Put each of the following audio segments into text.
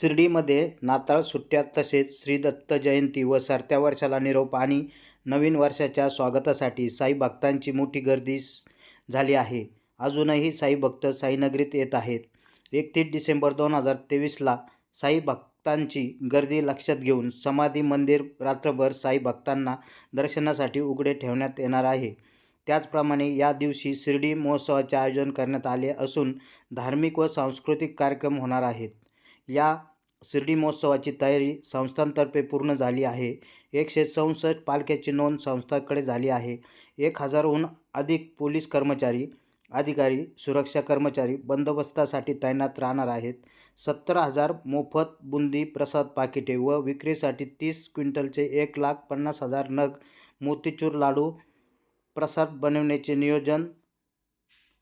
शिर्डीमध्ये नाताळ सुट्ट्या तसेच श्री दत्त जयंती व सरत्या वर्षाला निरोप आणि नवीन वर्षाच्या स्वागतासाठी साई भक्तांची मोठी गर्दी झाली आहे. अजूनही साई भक्त साईनगरीत येत आहेत. एकतीस डिसेंबर दोन हजार तेवीसला साई भक्तांची गर्दी लक्षात घेऊन समाधी मंदिर रात्रभर साई भक्तांना दर्शनासाठी उघडे ठेवण्यात येणार आहे. त्याचप्रमाणे या दिवशी शिर्डी महोत्सवाचे आयोजन करण्यात आले असून धार्मिक व सांस्कृतिक कार्यक्रम होणार आहेत. या शिर्डी महोत्सवाची तयारी संस्थांतर्फे पूर्ण झाली आहे. एकशे चौसष्ट पालख्याची नोंद संस्थाकडे झाली आहे. एक हजारहून अधिक पोलीस कर्मचारी अधिकारी सुरक्षा कर्मचारी बंदोबस्तासाठी तैनात राहणार आहेत. सत्तर हजार मोफत बुंदी प्रसाद पाकिटे व विक्रीसाठी तीस क्विंटलचे एक लाख पन्नास हजार नग मोतीचूर लाडू प्रसाद बनवण्याचे नियोजन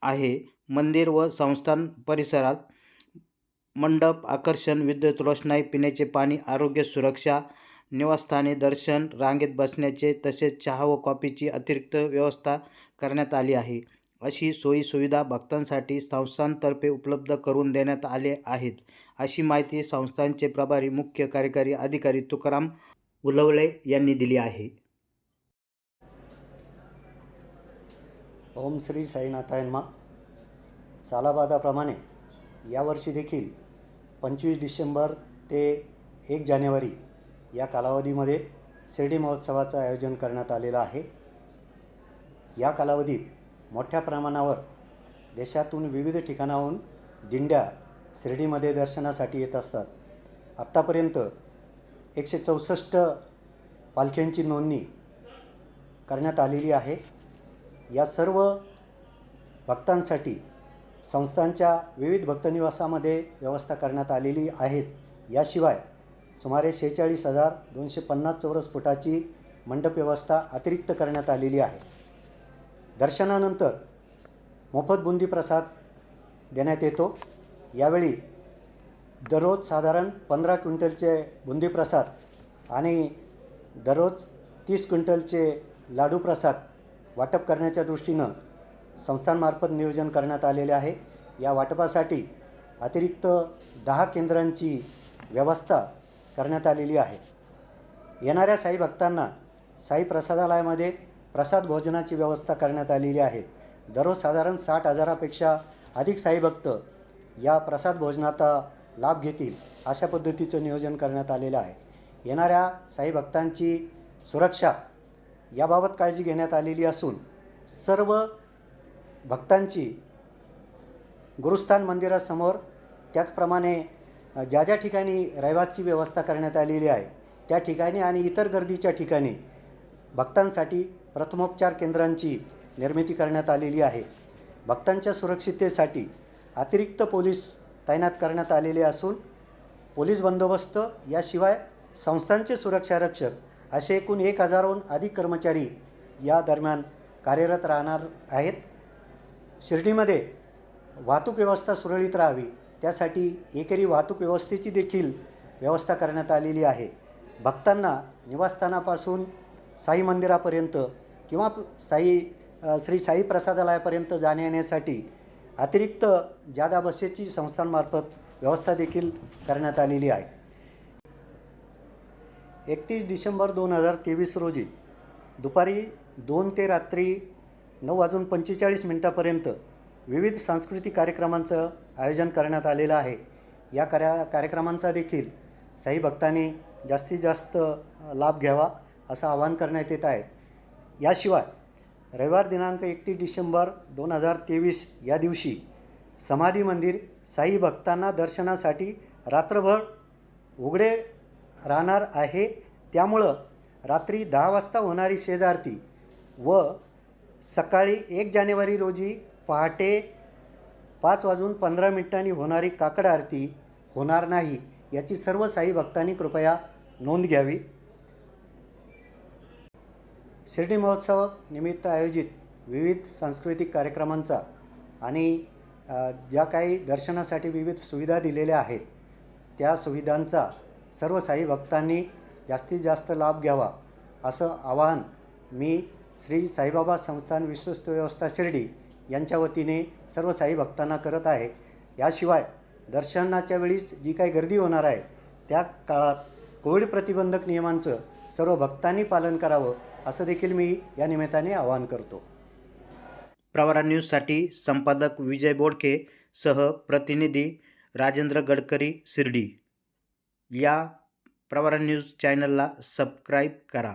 आहे. मंदिर व संस्थान परिसरात मंडप आकर्षण विद्युत रोषणाई पिण्याचे पाणी आरोग्य सुरक्षा निवासस्थाने दर्शन रांगेत बसण्याचे तसेच चहा व कॉफीची अतिरिक्त व्यवस्था करण्यात आली आहे. अशी सोयीसुविधा भक्तांसाठी संस्थांतर्फे उपलब्ध करून देण्यात आले आहेत. अशी माहिती संस्थांचे प्रभारी मुख्य कार्यकारी अधिकारी तुकाराम उलवळे यांनी दिली आहे. ओम श्री साईनाथाय मा. सालाबादाप्रमाणे यावर्षी देखील पंचवीस डिसेंबर ते एक जानेवारी या कालावधीमध्ये शिर्डी महोत्सवाचं आयोजन करण्यात आलेलं आहे. या कालावधीत मोठ्या प्रमाणावर देशातून विविध ठिकाणाहून दिंड्या शिर्डीमध्ये दर्शनासाठी येत असतात. आत्तापर्यंत एकशे चौसष्ट पालख्यांची नोंदणी करण्यात आलेली आहे. या सर्व भक्तांसाठी संस्थांच्या विविध भक्तनिवासामध्ये व्यवस्था करण्यात आलेली आहेच. याशिवाय सुमारे शेहेचाळीस हजार दोनशे पन्नास चौरस फुटाची मंडप व्यवस्था अतिरिक्त करण्यात आलेली आहे. दर्शनानंतर मोफत बुंदी प्रसाद देण्यात येतो. यावेळी दररोज साधारण पंधरा क्विंटलचे बुंदी प्रसाद आणि दररोज तीस क्विंटलचे लाडू प्रसाद वाटप करण्याच्या दृष्टीनं संस्थांमार्फत नियोजन करण्यात आलेले आहे. या वाटपासाठी अतिरिक्त दहा केंद्रांची व्यवस्था करण्यात आलेली आहे. येणाऱ्या साई भक्तांना साई प्रसादालयामध्ये प्रसाद भोजनाची व्यवस्था करण्यात आलेली आहे. दररोज साधारण साठ हजारापेक्षा अधिक साई भक्त या प्रसाद भोजनाचा लाभ घेतील अशा पद्धतीचं नियोजन करण्यात आलेलं आहे. येणाऱ्या साई भक्तांची सुरक्षा याबाबत काळजी घेण्यात आलेली असून सर्व भक्तांची गुरुस्थान मंदिरासमोर त्याचप्रमाणे ज्या ज्या ठिकाणी रहिवासी व्यवस्था करण्यात आलेली आहे त्या ठिकाणी आणि इतर गर्दीच्या ठिकाणी भक्तांसाठी प्रथमोपचार केंद्रांची निर्मिती करण्यात आलेली आहे. भक्तांच्या सुरक्षिततेसाठी अतिरिक्त पोलीस तैनात करण्यात आलेले असून पोलीस बंदोबस्त याशिवाय संस्थांचे सुरक्षा रक्षक असे एकूण एक हजारहून अधिक कर्मचारी या दरम्यान कार्यरत राहणार आहेत. शिर्डीमध्ये वाहतूक व्यवस्था सुरळीत राहावी त्यासाठी एकेरी वाहतूक व्यवस्थेची देखील व्यवस्था करण्यात आलेली आहे. भक्तांना निवासस्थानापासून साई मंदिरापर्यंत किंवा साई श्री साई प्रसादालयापर्यंत जाण्या येण्यासाठी अतिरिक्त जादा बसेसची संस्थांमार्फत व्यवस्था देखील करण्यात आलेली आहे. एकतीस डिसेंबर दोन हजार तेवीस रोजी दुपारी दोन ते रात्री नऊ वाजून पंचेचाळीस मिनटापर्यंत विविध सांस्कृतिक कार्यक्रमांचं आयोजन करण्यात आलेलं आहे. या कार्या कार्यक्रमांचा देखील साई भक्तांनी जास्तीत जास्त लाभ घ्यावा असं आवाहन करण्यात येत आहे. याशिवाय रविवार दिनांक एकतीस डिसेंबर दोन हजार तेवीस या दिवशी समाधी मंदिर साई भक्तांना दर्शनासाठी रात्रभर उघडे राहणार आहे. त्यामुळं रात्री दहा वाजता होणारी शेजारती व सकाळी एक जानेवारी रोजी पहाटे पाच वाजून पंधरा मिनिटांनी होणारी काकड आरती होणार नाही याची सर्व साई भक्तांनी कृपया नोंद घ्यावी. शिर्डी महोत्सवानिमित्त आयोजित विविध सांस्कृतिक कार्यक्रमांचा आणि ज्या काही दर्शनासाठी विविध सुविधा दिलेल्या आहेत त्या सुविधांचा सर्व साई भक्तांनी जास्तीत जास्त लाभ घ्यावा असं आवाहन मी श्री साईबाबा संस्थान विश्वस्त व्यवस्था शिर्डी यांच्या वतीने सर्व साई भक्तांना करत आहे. याशिवाय दर्शनाच्या वेळीस जी काही गर्दी होणार आहे त्या काळात कोविड प्रतिबंधक नियमांचं सर्व भक्तांनी पालन करावं असं देखील मी या निमित्ताने आवाहन करतो. प्रवरा न्यूजसाठी संपादक विजय बोडके सह प्रतिनिधी राजेंद्र गडकरी शिर्डी. या प्रवरा न्यूज चॅनलला सबस्क्राईब करा.